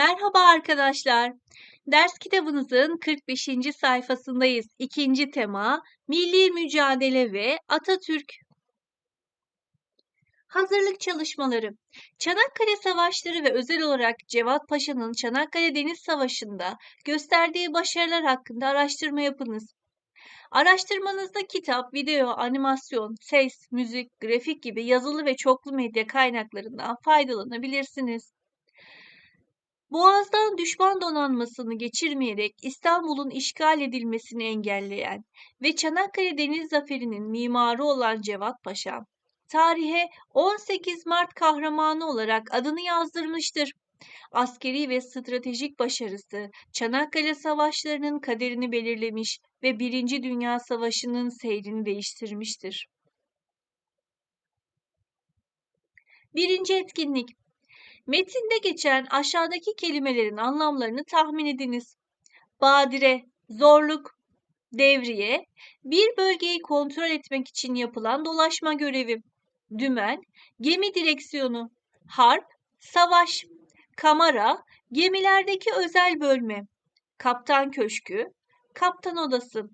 Merhaba arkadaşlar. Ders kitabınızın 45. sayfasındayız. İkinci tema Milli Mücadele ve Atatürk. Hazırlık çalışmaları. Çanakkale Savaşları ve özel olarak Cevat Paşa'nın Çanakkale Deniz Savaşı'nda gösterdiği başarılar hakkında araştırma yapınız. Araştırmanızda kitap, video, animasyon, ses, müzik, grafik gibi yazılı ve çoklu medya kaynaklarından faydalanabilirsiniz. Boğaz'dan düşman donanmasını geçirmeyerek İstanbul'un işgal edilmesini engelleyen ve Çanakkale Deniz Zaferi'nin mimarı olan Cevat Paşa, tarihe 18 Mart kahramanı olarak adını yazdırmıştır. Askeri ve stratejik başarısı Çanakkale Savaşları'nın kaderini belirlemiş ve Birinci Dünya Savaşı'nın seyrini değiştirmiştir. Birinci etkinlik Metinde geçen aşağıdaki kelimelerin anlamlarını tahmin ediniz. Badire, zorluk, devriye, bir bölgeyi kontrol etmek için yapılan dolaşma görevi. Dümen, gemi direksiyonu, harp, savaş, kamera, gemilerdeki özel bölme, kaptan köşkü, kaptan odası,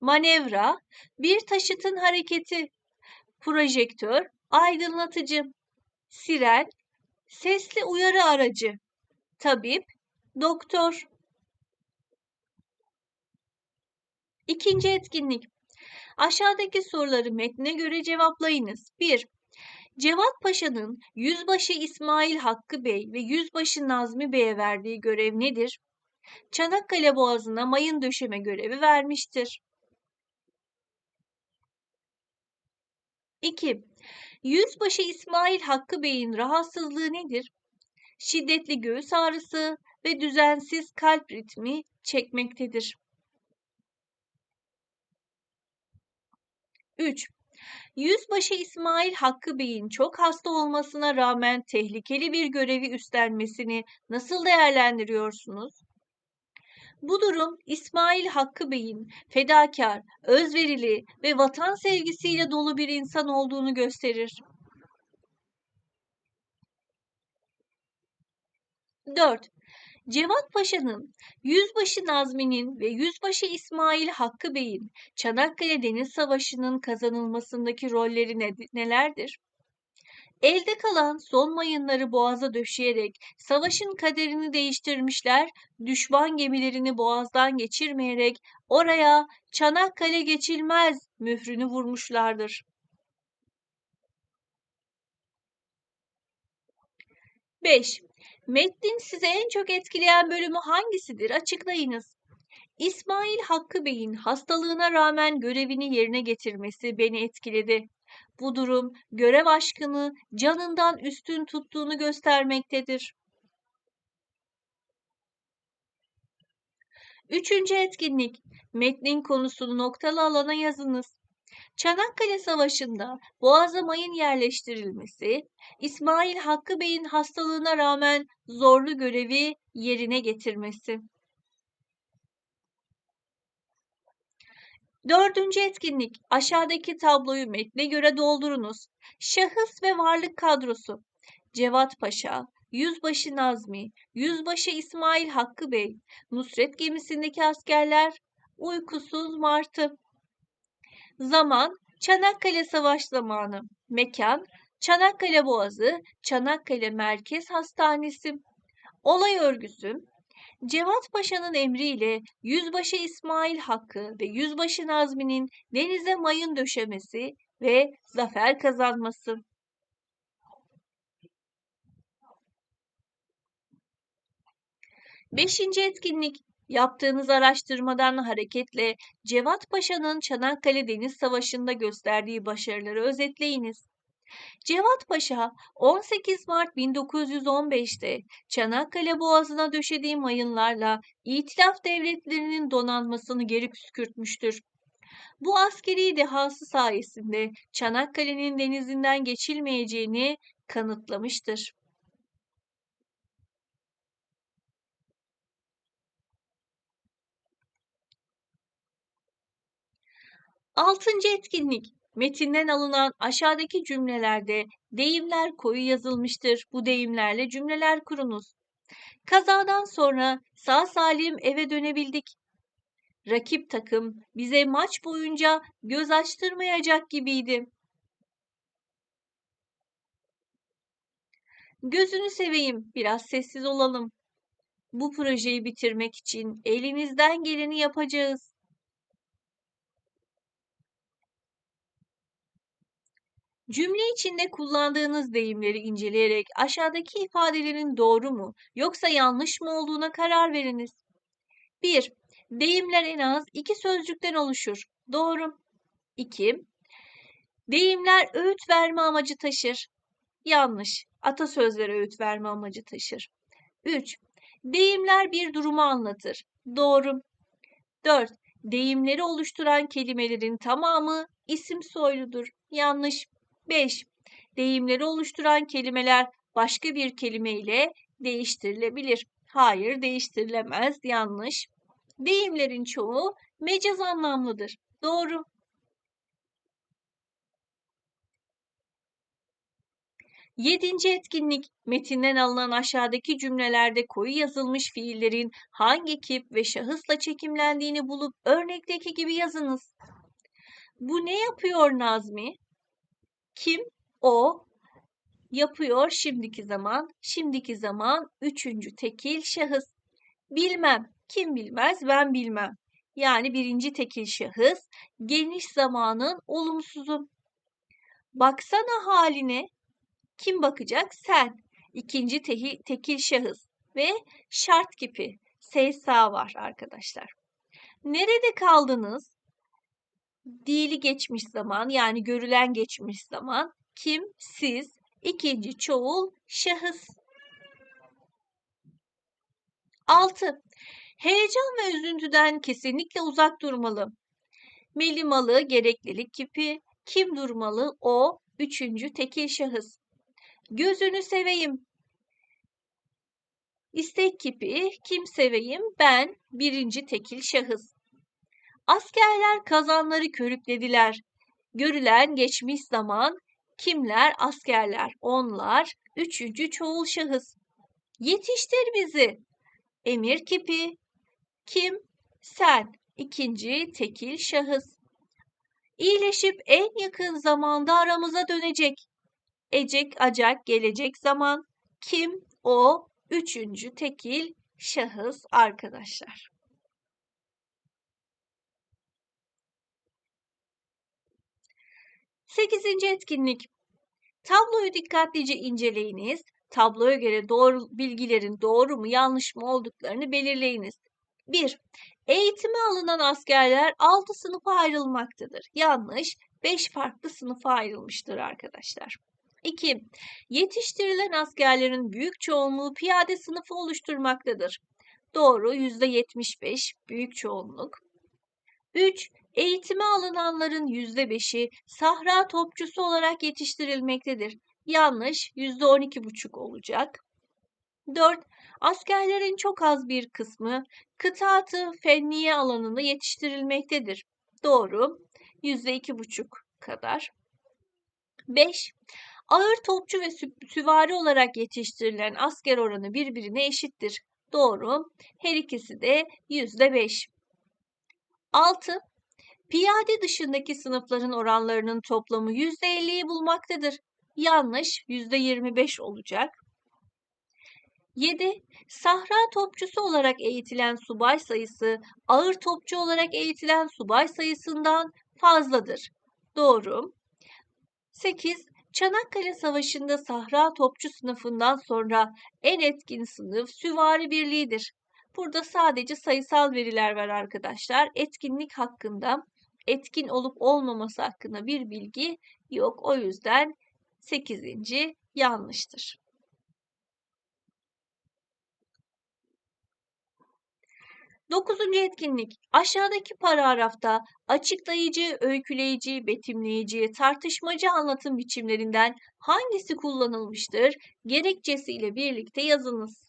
manevra, bir taşıtın hareketi, projektör, aydınlatıcı, siren, Sesli uyarı aracı. Tabip, doktor. İkinci etkinlik. Aşağıdaki soruları metne göre cevaplayınız. 1. Cevat Paşa'nın Yüzbaşı İsmail Hakkı Bey ve Yüzbaşı Nazmi Bey'e verdiği görev nedir? Çanakkale Boğazı'na mayın döşeme görevi vermiştir. 2. Yüzbaşı İsmail Hakkı Bey'in rahatsızlığı nedir? Şiddetli göğüs ağrısı ve düzensiz kalp ritmi çekmektedir. 3. Yüzbaşı İsmail Hakkı Bey'in çok hasta olmasına rağmen tehlikeli bir görevi üstlenmesini nasıl değerlendiriyorsunuz? Bu durum İsmail Hakkı Bey'in fedakar, özverili ve vatan sevgisiyle dolu bir insan olduğunu gösterir. 4. Cevat Paşa'nın, Yüzbaşı Nazmi'nin ve Yüzbaşı İsmail Hakkı Bey'in Çanakkale Deniz Savaşı'nın kazanılmasındaki rolleri ne, nelerdir? Elde kalan son mayınları boğaza döşeyerek savaşın kaderini değiştirmişler, düşman gemilerini boğazdan geçirmeyerek oraya Çanakkale geçilmez mührünü vurmuşlardır. 5. Metnin size en çok etkileyen bölümü hangisidir? Açıklayınız. İsmail Hakkı Bey'in hastalığına rağmen görevini yerine getirmesi beni etkiledi. Bu durum görev aşkını canından üstün tuttuğunu göstermektedir. Üçüncü etkinlik. Metnin konusunu noktalı alana yazınız. Çanakkale Savaşı'nda Boğaz'a mayın yerleştirilmesi, İsmail Hakkı Bey'in hastalığına rağmen zorlu görevi yerine getirmesi. Dördüncü etkinlik. Aşağıdaki tabloyu metne göre doldurunuz. Şahıs ve varlık kadrosu. Cevat Paşa, Yüzbaşı Nazmi, Yüzbaşı İsmail Hakkı Bey, Nusret gemisindeki askerler, uykusuz martı. Zaman, Çanakkale Savaş zamanı. Mekan, Çanakkale Boğazı, Çanakkale Merkez Hastanesi. Olay örgüsü, Cevat Paşa'nın emriyle Yüzbaşı İsmail Hakkı ve Yüzbaşı Nazmi'nin denize mayın döşemesi ve zafer kazanması. Beşinci etkinlik Yaptığınız araştırmadan hareketle Cevat Paşa'nın Çanakkale Deniz Savaşı'nda gösterdiği başarıları özetleyiniz. Cevat Paşa 18 Mart 1915'te Çanakkale Boğazı'na döşediği mayınlarla İtilaf devletlerinin donanmasını geri püskürtmüştür. Bu askeri dehası sayesinde Çanakkale'nin denizinden geçilmeyeceğini kanıtlamıştır. Altıncı etkinlik Metinden alınan aşağıdaki cümlelerde deyimler koyu yazılmıştır. Bu deyimlerle cümleler kurunuz. Kazadan sonra sağ salim eve dönebildik. Rakip takım bize maç boyunca göz açtırmayacak gibiydi. Gözünü seveyim, biraz sessiz olalım. Bu projeyi bitirmek için elimizden geleni yapacağız. Cümle içinde kullandığınız deyimleri inceleyerek aşağıdaki ifadelerin doğru mu yoksa yanlış mı olduğuna karar veriniz. 1. Deyimler en az iki sözcükten oluşur. Doğru. 2. Deyimler öğüt verme amacı taşır. Yanlış. Atasözleri öğüt verme amacı taşır. 3. Deyimler bir durumu anlatır. Doğru. 4. Deyimleri oluşturan kelimelerin tamamı isim soyludur. Yanlış. 5. Deyimleri oluşturan kelimeler başka bir kelime ile değiştirilebilir. Hayır, değiştirilemez. Yanlış. Deyimlerin çoğu mecaz anlamlıdır. Doğru. Yedinci etkinlik, metinden alınan aşağıdaki cümlelerde koyu yazılmış fiillerin hangi kip ve şahısla çekimlendiğini bulup örnekteki gibi yazınız. Bu ne yapıyor Nazmi? Kim? O. Yapıyor şimdiki zaman. Şimdiki zaman üçüncü tekil şahıs. Bilmem. Kim bilmez? Ben bilmem. Yani birinci tekil şahıs geniş zamanın olumsuzu. Baksana haline. Kim bakacak? Sen. İkinci tehi, tekil şahıs ve şart kipi. Seysa var arkadaşlar. Nerede kaldınız? Dili geçmiş zaman yani görülen geçmiş zaman. Kim? Siz. İkinci çoğul şahıs. 6. Heyecan ve üzüntüden kesinlikle uzak durmalı. Melimalı gereklilik kipi. Kim durmalı? O. Üçüncü tekil şahıs. Gözünü seveyim. İstek kipi. Kim seveyim? Ben. Birinci tekil şahıs. Askerler kazanları körüklediler. Görülen geçmiş zaman kimler? Askerler. Onlar. Üçüncü çoğul şahıs. Yetiştir bizi. Emir kipi. Kim? Sen. İkinci tekil şahıs. İyileşip en yakın zamanda aramıza dönecek. Ecek, acak, gelecek zaman. Kim? O. Üçüncü tekil şahıs arkadaşlar. Sekizinci etkinlik. Tabloyu dikkatlice inceleyiniz. Tabloya göre doğru bilgilerin doğru mu yanlış mı olduklarını belirleyiniz. 1. Eğitime alınan askerler 6 sınıfa ayrılmaktadır. Yanlış. 5 farklı sınıfa ayrılmıştır arkadaşlar. 2. Yetiştirilen askerlerin büyük çoğunluğu piyade sınıfı oluşturmaktadır. Doğru %75 büyük çoğunluk. 3. Eğitime alınanların %5'i sahra topçusu olarak yetiştirilmektedir. Yanlış %12,5 olacak. 4. Askerlerin çok az bir kısmı kıtaatı fenniye alanında yetiştirilmektedir. Doğru %2,5 kadar. 5. Ağır topçu ve süvari olarak yetiştirilen asker oranı birbirine eşittir. Doğru. Her ikisi de %5. 6. Piyade dışındaki sınıfların oranlarının toplamı %50'yi bulmaktadır. Yanlış %25 olacak. 7. Sahra topçusu olarak eğitilen subay sayısı ağır topçu olarak eğitilen subay sayısından fazladır. Doğru. 8. Çanakkale Savaşı'nda Sahra topçu sınıfından sonra en etkin sınıf süvari birliğidir. Burada sadece sayısal veriler var arkadaşlar. Etkinlik hakkında, etkin olup olmaması hakkında bir bilgi yok. O yüzden 8. yanlıştır. Dokuzuncu etkinlik. Aşağıdaki paragrafta açıklayıcı, öyküleyici, betimleyici, tartışmacı anlatım biçimlerinden hangisi kullanılmıştır? Gerekçesiyle birlikte yazınız.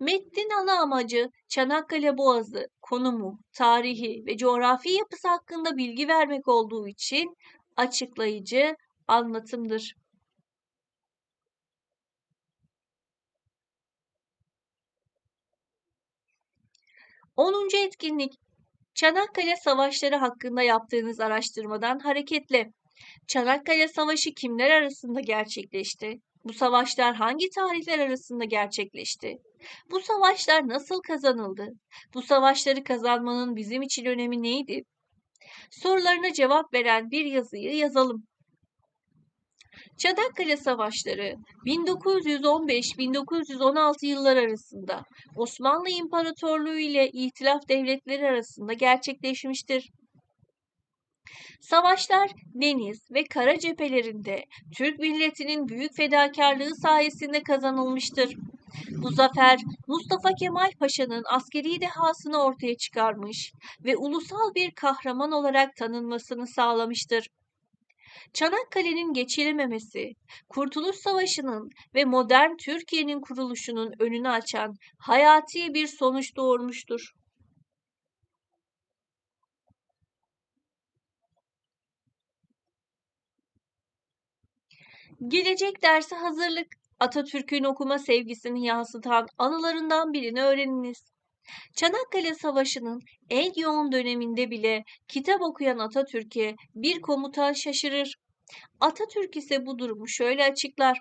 Metnin ana amacı Çanakkale Boğazı konumu, tarihi ve coğrafi yapısı hakkında bilgi vermek olduğu için açıklayıcı anlatımdır. Onuncu etkinlik Çanakkale Savaşları hakkında yaptığınız araştırmadan hareketle Çanakkale Savaşı kimler arasında gerçekleşti? Bu savaşlar hangi tarihler arasında gerçekleşti? Bu savaşlar nasıl kazanıldı? Bu savaşları kazanmanın bizim için önemi neydi? Sorularına cevap veren bir yazıyı yazalım. Çanakkale Savaşları 1915-1916 yıllar arasında Osmanlı İmparatorluğu ile İtilaf Devletleri arasında gerçekleşmiştir. Savaşlar deniz ve kara cephelerinde Türk milletinin büyük fedakarlığı sayesinde kazanılmıştır. Bu zafer Mustafa Kemal Paşa'nın askeri dehasını ortaya çıkarmış ve ulusal bir kahraman olarak tanınmasını sağlamıştır. Çanakkale'nin geçilememesi, Kurtuluş Savaşı'nın ve modern Türkiye'nin kuruluşunun önünü açan hayati bir sonuç doğurmuştur. Gelecek dersi hazırlık. Atatürk'ün okuma sevgisini yansıtan anılarından birini öğreniniz. Çanakkale Savaşı'nın en yoğun döneminde bile kitap okuyan Atatürk'e bir komutan şaşırır. Atatürk ise bu durumu şöyle açıklar.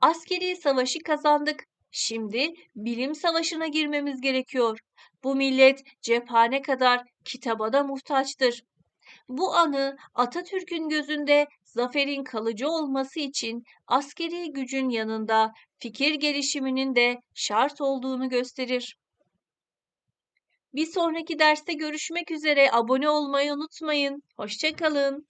Askeri savaşı kazandık. Şimdi bilim savaşına girmemiz gerekiyor. Bu millet cephane kadar kitaba da muhtaçtır. Bu anı Atatürk'ün gözünde zaferin kalıcı olması için askeri gücün yanında fikir gelişiminin de şart olduğunu gösterir. Bir sonraki derste görüşmek üzere. Abone olmayı unutmayın. Hoşçakalın.